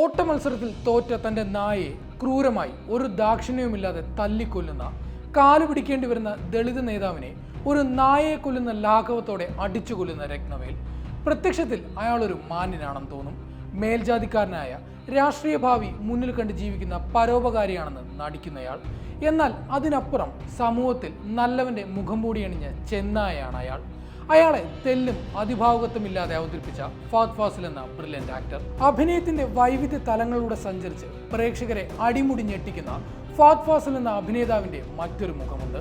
ഓട്ട മത്സരത്തിൽ തോറ്റ തന്റെ നായയെ ക്രൂരമായി ഒരു ദാക്ഷിണ്യവുമില്ലാതെ തല്ലിക്കൊല്ലുന്ന കാൽ പിടിക്കേണ്ടി വരുന്ന ദളിത് നേതാവിനെ ഒരു നായയെ കൊല്ലുന്ന ലാഘവത്തോടെ അടിച്ചു കൊല്ലുന്ന രത്നവേൽ. പ്രത്യക്ഷത്തിൽ അയാളൊരു മാന്യനാണെന്ന് തോന്നും. മേൽജാതിക്കാരനായ രാഷ്ട്രീയ ഭാവി മുന്നിൽ കണ്ട് ജീവിക്കുന്ന പരോപകാരിയാണെന്ന് നടിക്കുന്നയാൾ. എന്നാൽ അതിനപ്പുറം സമൂഹത്തിൽ നല്ലവന്റെ മുഖം മൂടിയണിഞ്ഞ ചെന്നായാണ് അയാൾ. അയാളെ തെല്ലും അതിഭാവുകത്വമില്ലാതെ അവതരിപ്പിച്ച ഫാദ് ഫാസിൽ എന്ന ബ്രില്യന്റ് ആക്ടർ അഭിനയത്തിന്റെ വൈവിധ്യ തലങ്ങളിലൂടെ സഞ്ചരിച്ച് പ്രേക്ഷകരെ അടിമുടി ഞെട്ടിക്കുന്ന ഫാദ് ഫാസിൽ എന്ന അഭിനേതാവിന്റെ മറ്റൊരു മുഖമുണ്ട്.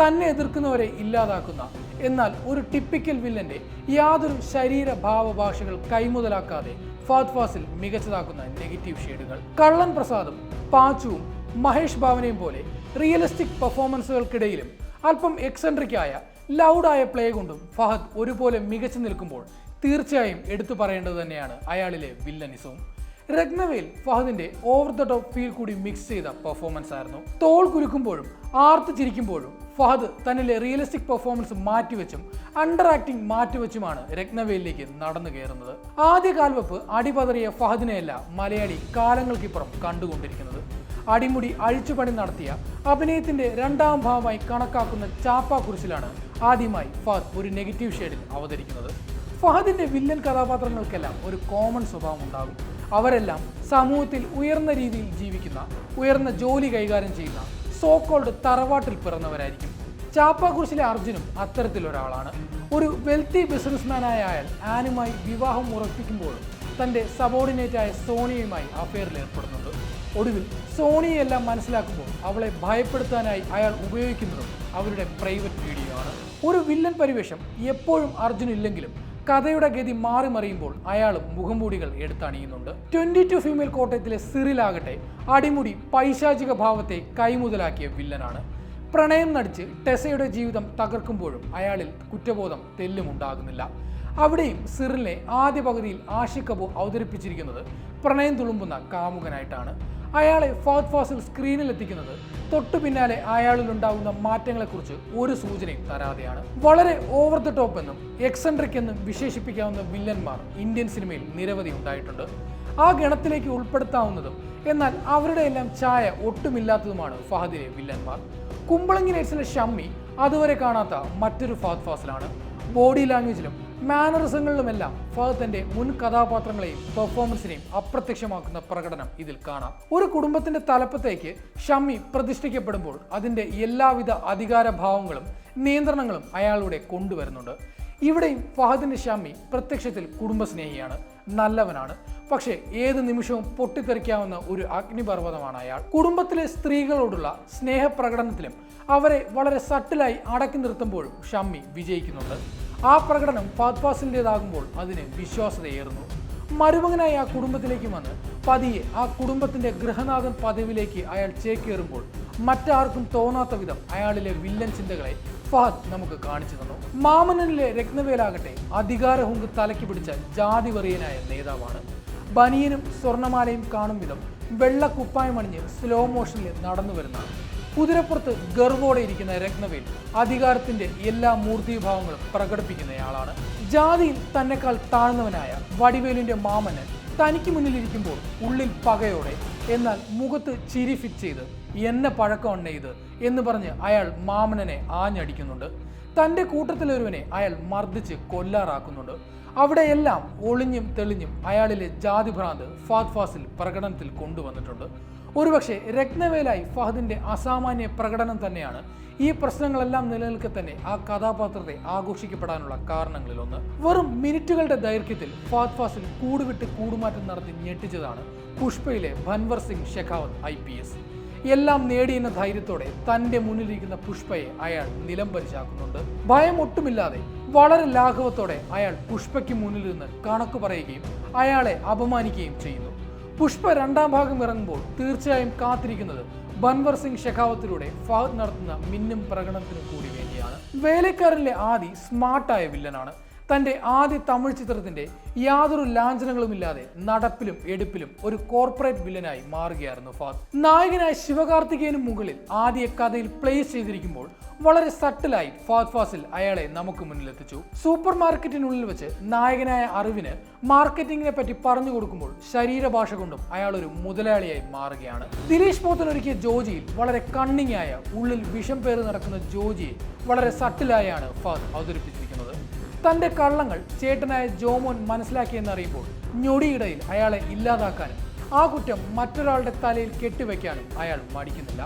തന്നെ എതിർക്കുന്നവരെ ഇല്ലാതാക്കുന്ന എന്നാൽ ഒരു ടിപ്പിക്കൽ വില്ലന്റെ യാതൊരു ശരീര ഭാവഭാഷകൾ കൈമുതലാക്കാതെ ഫാദ് ഫാസിൽ മികച്ചതാക്കുന്ന നെഗറ്റീവ് ഷെയ്ഡുകൾ. കള്ളൻ പ്രസാദും പാച്ചുവും മഹേഷ് ഭാവനയും പോലെ റിയലിസ്റ്റിക് പെർഫോമൻസുകൾക്കിടയിലും അല്പം എക്സെൻട്രിക്കായ ലൗഡായ പ്ലേ കൊണ്ടും ഫഹദ് ഒരുപോലെ മികച്ചു നിൽക്കുമ്പോൾ തീർച്ചയായും എടുത്തു പറയേണ്ടത് തന്നെയാണ് അയാളിലെ വില്ലനിസവും രത്നവേൽ ഫഹദിന്റെ ഓവർ ദ ടോപ്പ് ഫീൽ കൂടി മിക്സ് ചെയ്ത പെർഫോമൻസ് ആയിരുന്നു. തോൾ കുലുക്കുമ്പോഴും ആർത്ത് ചിരിക്കുമ്പോഴും ഫഹദ് തന്നിലെ റിയലിസ്റ്റിക് പെർഫോമൻസ് മാറ്റിവെച്ചും അണ്ടർ ആക്ടിംഗ് മാറ്റിവെച്ചുമാണ് രത്നവേലിലേക്ക് നടന്നു കയറുന്നത്. ആദ്യ കാൽവെപ്പ് അടിപതറിയ ഫഹദിനെയല്ല മലയാളി കാലങ്ങൾക്കിപ്പുറം കണ്ടുകൊണ്ടിരിക്കുന്നത്. അടിമുടി അഴിച്ചുപണി നടത്തിയ അഭിനയത്തിന്റെ രണ്ടാം ഭാഗമായി കണക്കാക്കുന്ന ചാപ്പാക്കുറിച്ചിലാണ് ആദ്യമായി ഫഹദ് ഒരു നെഗറ്റീവ് ഷെയ്ഡിൽ അവതരിക്കുന്നത്. ഫഹദിന്റെ വില്ലൻ കഥാപാത്രങ്ങൾക്കെല്ലാം ഒരു കോമൺ സ്വഭാവം ഉണ്ടാകും. അവരെല്ലാം സമൂഹത്തിൽ ഉയർന്ന രീതിയിൽ ജീവിക്കുന്ന ഉയർന്ന ജോലി കൈകാര്യം ചെയ്യുന്ന സോക്കോൾഡ് തറവാട്ടിൽ പിറന്നവരായിരിക്കും. ചാപ്പാക്കുറിശിലെ അർജുനും അത്തരത്തിലൊരാളാണ്. ഒരു വെൽത്തി ബിസിനസ്മാനായ അയാൾ ആനുമായി വിവാഹം ഉറപ്പിക്കുമ്പോഴും തന്റെ സബോർഡിനേറ്റായ സോണിയയുമായി അഫെയറിൽ ഏർപ്പെടുന്നുണ്ട്. ഒടുവിൽ സോണിയെല്ലാം മനസ്സിലാക്കുമ്പോൾ അവളെ ഭയപ്പെടുത്താനായി അയാൾ ഉപയോഗിക്കുന്നതും അവരുടെ പ്രൈവറ്റ് വീഡിയോ ആണ്. ഒരു വില്ലൻ പരിവേഷം എപ്പോഴും അർജുൻ ഇല്ലെങ്കിലും കഥയുടെ ഗതി മാറി മറിയുമ്പോൾ അയാളും മുഖംമൂടികൾ എടുത്തണിയുന്നുണ്ട്. ട്വന്റി ടു ഫീമെയിൽ കോട്ടയത്തിലെ സിറിലാകട്ടെ അടിമുടി പൈശാചിക ഭാവത്തെ കൈമുതലാക്കിയ വില്ലനാണ്. പ്രണയം നടിച്ച് ടെസയുടെ ജീവിതം തകർക്കുമ്പോഴും അയാളിൽ കുറ്റബോധം തെല്ലുമുണ്ടാകുന്നില്ല അവിടെയും സിറിലിനെ ആദ്യ പകുതിയിൽ ആഷിക് കപൂർ അവതരിപ്പിച്ചിരിക്കുന്നത് പ്രണയം തുളുമ്പുന്ന കാമുകനായിട്ടാണ്. അയാളെ ഫാത് ഫാസിൽ സ്ക്രീനിൽ എത്തിക്കുന്നത് തൊട്ടു പിന്നാലെ അയാളിൽ ഉണ്ടാകുന്ന മാറ്റങ്ങളെക്കുറിച്ച് ഒരു സൂചനയും തരാതെയാണ്. വളരെ ഓവർ ദ ടോപ്പ് എന്നും എക്സെൻട്രിക് എന്നും വിശേഷിപ്പിക്കാവുന്ന വില്ലന്മാർ ഇന്ത്യൻ സിനിമയിൽ നിരവധി ഉണ്ടായിട്ടുണ്ട്. ആ ഗണത്തിലേക്ക് ഉൾപ്പെടുത്താവുന്നതും എന്നാൽ അവരുടെ എല്ലാം ചായ ഒട്ടുമില്ലാത്തതുമാണ് ഫഹദിലെ വില്ലന്മാർ കുമ്പളങ്ങി നൈറ്റ്സിലെ ഷമ്മി അതുവരെ കാണാത്ത മറ്റൊരു ഫാദ് ഫാസിലാണ് ബോഡി ലാംഗ്വേജിലും മാനറിസങ്ങളിലുമെല്ലാം ഫഹദിന്റെ മുൻ കഥാപാത്രങ്ങളെയും പെർഫോമൻസിനെയും അപ്രത്യക്ഷമാക്കുന്ന പ്രകടനം ഇതിൽ കാണാം. ഒരു കുടുംബത്തിന്റെ തലപ്പത്തേക്ക് ഷമ്മി പ്രതിഷ്ഠിക്കപ്പെടുമ്പോൾ അതിന്റെ എല്ലാവിധ അധികാരഭാവങ്ങളും നിയന്ത്രണങ്ങളും അയാളുടെ കൊണ്ടുവരുന്നുണ്ട്. ഇവിടെയും ഫഹദിന്റെ ഷമ്മി പ്രത്യക്ഷത്തിൽ കുടുംബസ്നേഹിയാണ് നല്ലവനാണ്. പക്ഷേ ഏത് നിമിഷവും പൊട്ടിത്തെറിക്കാവുന്ന ഒരു അഗ്നിപർവതമാണ് അയാൾ. കുടുംബത്തിലെ സ്ത്രീകളോടുള്ള സ്നേഹപ്രകടനത്തിലും അവരെ വളരെ സട്ടിലായി അടക്കി നിർത്തുമ്പോഴും ഷമ്മി വിജയിക്കുന്നുണ്ട്. ആ പ്രകടനം ഫാത് ഫാസിന്റെതാകുമ്പോൾ അതിന് വിശ്വാസതയേറുന്നു. മരുമകനായി ആ കുടുംബത്തിലേക്ക് വന്ന് പതിയെ ആ കുടുംബത്തിന്റെ ഗൃഹനാഥൻ പദവിയിലേക്ക് അയാൾ ചേക്കേറുമ്പോൾ മറ്റാർക്കും തോന്നാത്ത വിധം അയാളിലെ വില്ലൻ ചിന്തകളെ ഫഹദ് നമുക്ക് കാണിച്ചു തന്നു. മാമനനിലെ രത്നവേലാകട്ടെ അധികാരഹുങ്ക് തലയ്ക്ക് പിടിച്ച ജാതിവറിയനായ നേതാവാണ്. ബനിയനും സ്വർണമാലയും കാണും വിധം വെള്ള കുപ്പായം അണിഞ്ഞ് സ്ലോ മോഷനിൽ നടന്നു വരുന്ന കുതിരപ്പുറത്ത് ഗർവോടെ ഇരിക്കുന്ന രത്നവേൽ അധികാരത്തിന്റെ എല്ലാ മൂർത്തിഭാവങ്ങളും പ്രകടിപ്പിക്കുന്നയാളാണ്. ജാതിയിൽ തന്നെക്കാൾ താഴ്ന്നവനായ വടിവേലിന്റെ മാമന് തനിക്ക് മുന്നിലിരിക്കുമ്പോൾ ഉള്ളിൽ പകയോടെ എന്നാൽ മുഖത്ത് ചിരി ഫിറ്റ് ചെയ്ത് എന്നെ പഴക്കം ഇത് എന്ന് പറഞ്ഞ് അയാൾ മാമനനെ ആഞ്ഞടിക്കുന്നുണ്ട്. തന്റെ കൂട്ടത്തിലൊരുവനെ അയാൾ മർദ്ദിച്ച് കൊല്ലാറാക്കുന്നുണ്ട്. അവിടെയെല്ലാം ഒളിഞ്ഞും തെളിഞ്ഞും അയാളിലെ ജാതിഭ്രാന്ത് ഫാദ് ഫാസിൽ പ്രകടനത്തിൽ കൊണ്ടുവന്നിട്ടുണ്ട്. ഒരുപക്ഷെ രത്നവേലായി ഫഹദിന്റെ അസാമാന്യ പ്രകടനം തന്നെയാണ്. ഈ പ്രശ്നങ്ങളെല്ലാം നിലനിൽക്കെ തന്നെ ആ കഥാപാത്രത്തെ ആഘോഷിക്കപ്പെടാനുള്ള കാരണങ്ങളിലൊന്ന്. വെറും മിനിറ്റുകളുടെ ദൈർഘ്യത്തിൽ ഫാദ് ഫാസിൽ കൂടുവിട്ട് കൂടുമാറ്റം നടത്തി ഞെട്ടിച്ചതാണ് പുഷ്പയിലെ Bhanwar Singh Shekhawat I P S. എല്ലാം നേടിയെന്ന ധൈര്യത്തോടെ തന്റെ മുന്നിലിരിക്കുന്ന പുഷ്പയെ അയാൾ നിലംപരിച്ചാക്കുന്നുണ്ട് ഭയം ഒട്ടുമില്ലാതെ വളരെ ലാഘവത്തോടെ അയാൾ പുഷ്പയ്ക്ക് മുന്നിൽ നിന്ന് കണക്ക് പറയുകയും അയാളെ അപമാനിക്കുകയും ചെയ്യുന്നു. പുഷ്പ രണ്ടാം ഭാഗം ഇറങ്ങുമ്പോൾ തീർച്ചയായും കാത്തിരിക്കുന്നത് ബൻവർ സിംഗ് ഷെഖാവത്തിലൂടെ ഫഹദ് നടത്തുന്ന മിന്നും പ്രകടനത്തിനു കൂടി വേണ്ടിയാണ്. വേലക്കാരനിലെ ആദി സ്മാർട്ടായ വില്ലനാണ്. തന്റെ ആദ്യ തമിഴ് ചിത്രത്തിന്റെ യാതൊരു ലാഞ്ചനങ്ങളുമില്ലാതെ നടപ്പിലും എടുപ്പിലും ഒരു കോർപ്പറേറ്റ് വില്ലനായി മാറുകയായിരുന്നു ഫാദ് നായകനായ ശിവകാർത്തികേയന് മുകളിൽ ആദ്യ കഥയിൽ പ്ലേസ് ചെയ്തിരിക്കുമ്പോൾ വളരെ സട്ടിലായി ഫാദ് ഫാസിൽ അയാളെ നമുക്ക് മുന്നിലെത്തിച്ചു സൂപ്പർ മാർക്കറ്റിനുള്ളിൽ വെച്ച് നായകനായ അറിവിന് മാർക്കറ്റിംഗിനെ പറ്റി പറഞ്ഞു കൊടുക്കുമ്പോൾ ശരീരഭാഷ കൊണ്ടും അയാൾ ഒരു മുതലാളിയായി മാറുകയാണ്. ദിലീഷ് പോത്തൻ ഒരുക്കിയ ജോജിയിൽ വളരെ കണ്ണിങ്ങായ ഉള്ളിൽ വിഷം പേര് നടക്കുന്ന ജോജിയെ വളരെ സട്ടിലായാണ് ഫാദ് അവതരിപ്പിച്ചിരിക്കുന്നത് തന്റെ കള്ളങ്ങൾ ചേട്ടനായ ജോമോൻ മനസ്സിലാക്കിയെന്നറിയുമ്പോൾ ഞൊടിയിടയിൽ അയാളെ ഇല്ലാതാക്കാനും ആ കുറ്റം മറ്റൊരാളുടെ തലയിൽ കെട്ടിവെക്കാനും അയാൾ മടിക്കുന്നില്ല.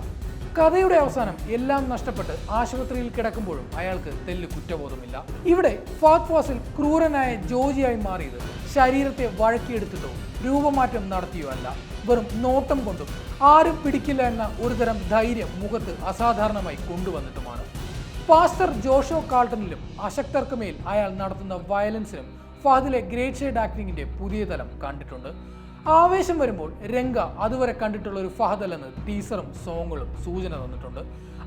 കഥയുടെ അവസാനം എല്ലാം നഷ്ടപ്പെട്ട് ആശുപത്രിയിൽ കിടക്കുമ്പോഴും അയാൾക്ക് തെല്ല് കുറ്റബോധമില്ല. ഇവിടെ ഫാത് ഫാസിൽ ക്രൂരനായ ജോജിയായി മാറിയത് ശരീരത്തെ വഴക്കിയെടുത്തിട്ടോ രൂപമാറ്റം നടത്തിയോ അല്ല. വെറും നോട്ടം കൊണ്ടും ആരും പിടിക്കില്ല എന്ന ഒരുതരം ധൈര്യം മുഖത്ത് അസാധാരണമായി കൊണ്ടുവന്നിട്ടുമാണ്. പാസ്റ്റർ ജോഷോ കാൾട്ടണിലും അശക്തർക്ക് മേൽ അയാൾ നടത്തുന്ന വയലൻസിനും ഫഹദിലെ ഗ്രേറ്റ് ഷെയ്ഡ് ആക്ടിങ്ങിന്റെ പുതിയ തലം കണ്ടിട്ടുണ്ട്. ആവേശം വരുമ്പോൾ രംഗ അതുവരെ കണ്ടിട്ടുള്ള ഒരു ഫഹദ് അല്ലെന്ന് ടീസറും സോങ്ങുകളും സൂചന തന്നിട്ടുണ്ട്.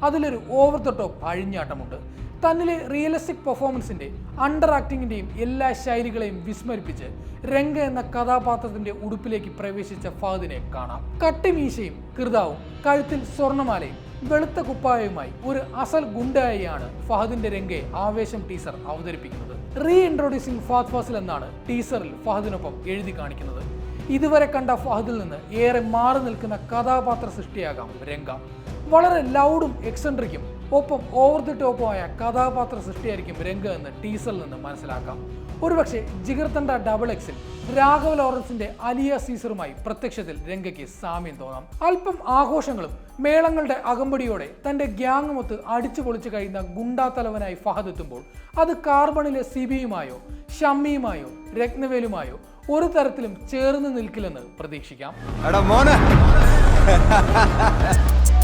അതിലൊരു ഓവർ ദ ടോപ്പ് അഴിഞ്ഞാട്ടമുണ്ട് തന്നിലെ റിയലിസ്റ്റിക് പെർഫോമൻസിന്റെ അണ്ടർ ആക്ടിങ്ങിന്റെയും എല്ലാ ശൈലികളെയും വിസ്മരിപ്പിച്ച് രംഗ എന്ന കഥാപാത്രത്തിന്റെ ഉടുപ്പിലേക്ക് പ്രവേശിച്ച ഫഹദിനെ കാണാം. കട്ടിമീശയും കൃതാവും കഴുത്തിൽ സ്വർണമാലയും വെളുത്ത കുപ്പായവുമായി ഒരു അസൽ ഗുണ്ടായിയാണ് ഫഹദിന്റെ രംഗെ ആവേശം ടീസർ അവതരിപ്പിക്കുന്നത്. റീ ഇൻട്രോഡ്യൂസിംഗ് ഫാദ് ഫാസിൽ എന്നാണ് ടീസറിൽ ഫഹദിനൊപ്പം എഴുതി കാണിക്കുന്നത്. ഇതുവരെ കണ്ട ഫഹദിൽ നിന്ന് ഏറെ മാറി നിൽക്കുന്ന കഥാപാത്ര സൃഷ്ടിയാകാം രംഗ. വളരെ ലൗഡും എക്സെൻട്രിക്കും ഒപ്പം ഓവർ ദി ടോപ്പുമായ കഥാപാത്ര സൃഷ്ടിയായിരിക്കും രംഗ എന്ന് ടീസറിൽ നിന്ന് മനസ്സിലാക്കാം. ഒരുപക്ഷെ ജിഗർത്തണ്ട ഡബിൾ എക്സിൽ രാഘവ ലോറൻസിന്റെ അലിയ സീസറുമായി പ്രത്യക്ഷത്തിൽ രംഗയ്ക്ക് സാമ്യം തോന്നാം. അല്പം ആഘോഷങ്ങളും മേളങ്ങളുടെ അകമ്പടിയോടെ തന്റെ ഗ്യാങ്ങുമൊത്ത് അടിച്ചു പൊളിച്ചു കഴിയുന്ന ഗുണ്ടാത്തലവനായി ഫഹദ് എത്തുമ്പോൾ അത് കാർബണിലെ സിബിയുമായോ ഷമ്മിയുമായോ രത്നവേലുമായോ ഒരു തരത്തിലും ചേർന്ന് നിൽക്കില്ലെന്ന് പ്രതീക്ഷിക്കാം.